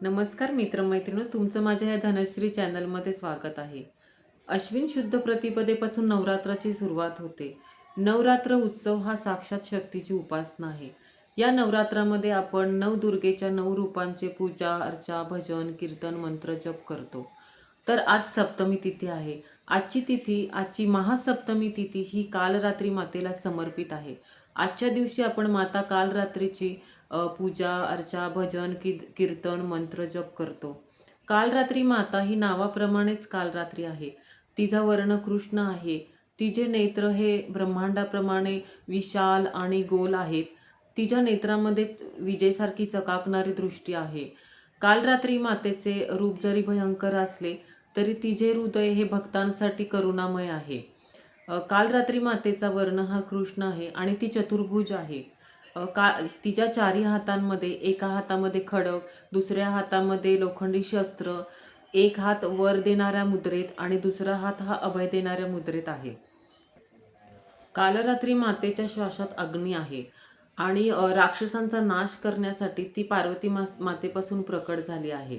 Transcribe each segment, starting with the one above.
नमस्कार मित्रमैत्रिणी तुमचं माझ्या या धनश्री चॅनलमध्ये स्वागत आहे. अश्विन शुद्ध प्रतिपदेपासून नवरात्राची सुरुवात होते. नवरात्र उत्सव हा साक्षात शक्तीची उपासना आहे. या नवरात्रामध्ये आपण नवदुर्गेच्या नऊ रूपांचे पूजा अर्चा भजन कीर्तन मंत्र जप करतो. तर आज सप्तमी तिथी आहे. आजची तिथी आजची महासप्तमी तिथी ही कालरात्री मातेला समर्पित आहे. आजच्या दिवशी आपण माता कालरात्रीची पूजा अर्चा भजन की कीर्तन मंत्र जप करतो. कालरात्री माता ही नावाप्रमाणेच कालरात्री आहे. तिचा वर्ण कृष्ण आहे. तिचे नेत्र हे ब्रह्मांडाप्रमाणे विशाल आणि गोल आहेत. तिच्या नेत्रामध्ये विजेसारखी चकाकणारी दृष्टी आहे. काल रात्री मातेचे रूप जरी भयंकर असले तरी तिचे हृदय हे भक्तांसाठी करुणामय आहे. काल रात्री मातेचा वर्ण हा कृष्ण आहे आणि ती चतुर्भुज आहे. का तिच्या चारी हातांमध्ये एका हातामध्ये खडक दुसऱ्या हातामध्ये लोखंडी शस्त्र एक हात वर देणाऱ्या मुद्रेत आणि दुसरा हात हा अभय देणाऱ्या मुद्रेत आहे. कालरात्री मातेच्या श्वासात अग्नी आहे आणि राक्षसांचा नाश करण्यासाठी ती पार्वती मा मातेपासून प्रकट झाली आहे.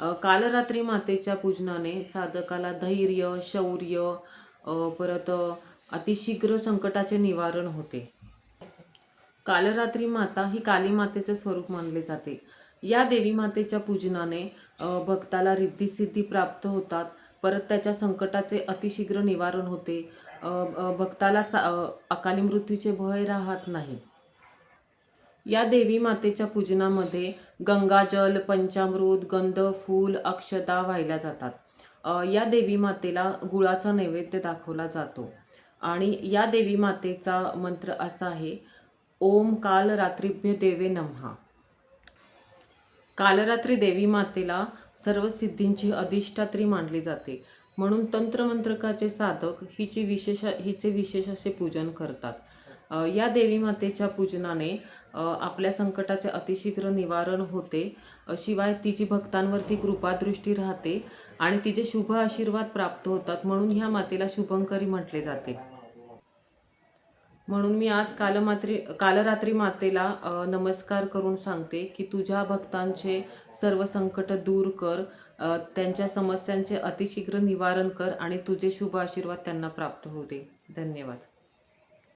कालरात्री मातेच्या पूजनाने साधकाला धैर्य शौर्य परत अतिशीघ्र संकटाचे निवारण होते. कालरात्री माता ही काली मातेचे स्वरूप मानले जाते. या देवी मातेच्या पूजनाने भक्ताला रिद्धिसिद्धी प्राप्त होतात. परत त्याच्या संकटाचे अतिशीघ्र निवारण होते. भक्ताला सा अकाली मृत्यूचे भय राहत नाही. या देवी मातेच्या पूजनामध्ये गंगाजल पंचामृत गंध फूल अक्षता वाहिल्या जातात. या देवी मातेला गुळाचा नैवेद्य दाखवला जातो. आणि या देवी मातेचा मंत्र असा आहे ओम काल रात्रीभ्य देवे नमहा. कालरात्री देवी मातेला सर्व सिद्धींची अधिष्ठात्री मानली जाते. म्हणून तंत्रमंत्रकाचे साधक हिची विशेष हिचे विशेष असे पूजन करतात. या देवी मातेच्या पूजनाने आपल्या संकटाचे अतिशीघ्र निवारण होते. शिवाय तिची भक्तांवरती कृपादृष्टी राहते आणि तिचे शुभ आशीर्वाद प्राप्त होतात म्हणून ह्या मातेला शुभंकरी म्हटले जाते. म्हणून मी आज कालमात्री कालरात्री मातेला नमस्कार करून सांगते की तुझ्या भक्तांचे सर्व संकट दूर कर त्यांच्या समस्यांचे अतिशीघ्र निवारण कर आणि तुझे शुभ आशीर्वाद त्यांना प्राप्त होऊ दे. धन्यवाद.